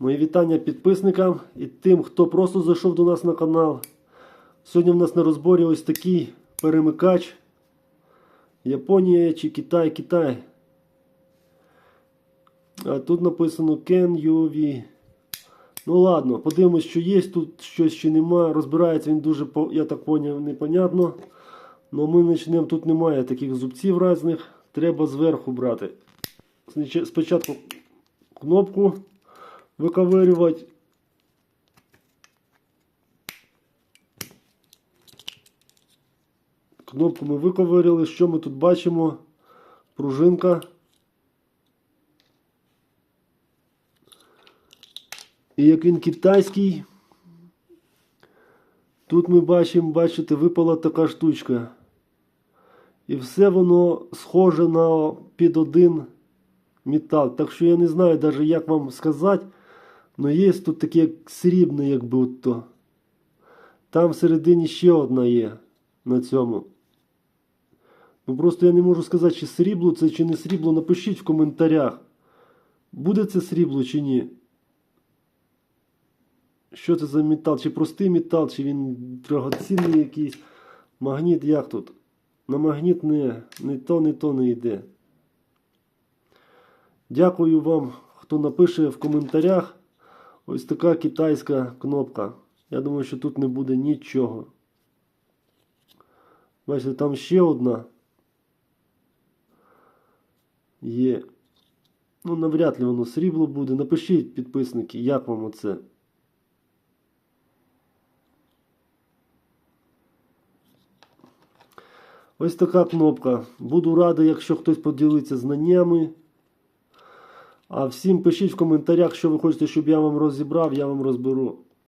Мої вітання підписникам і тим, хто просто зайшов до нас на канал. Сьогодні в нас на розборі ось такий перемикач. Японія чи Китай, Китай. А тут написано Can UV. Ну ладно, подивимось, що є, тут щось ще нема. Розбирається він дуже, я так поняв, непонятно. Ну ми почнемо, тут немає таких зубців різних. Треба зверху брати. Спочатку кнопку виковирювати. Кнопку ми виковирили. Що ми тут бачимо? Пружинка. І як він китайський. Тут ми бачимо, бачите, випала така штучка. І все воно схоже на під один метал. Так що я не знаю навіть як вам сказати. Но є тут таке срібне, як будто. Там всередині ще одна є на цьому. Ну просто я не можу сказати, чи срібло це, чи не срібло. Напишіть в коментарях. Буде це срібло чи ні. Що це за метал? Чи простий метал, чи він дорогоцінний якийсь. Магніт як тут? На магніт не, не то, не то не йде. Дякую вам, хто напише в коментарях. Ось така китайська кнопка. Я думаю, що тут не буде нічого. Бачите, там ще одна. Є. Ну, навряд ли воно срібло буде. Напишіть, підписники, як вам оце. Ось така кнопка. Буду радий, якщо хтось поділиться знаннями. А всім пишіть в коментарях, що ви хочете, щоб я вам розібрав, я вам розберу.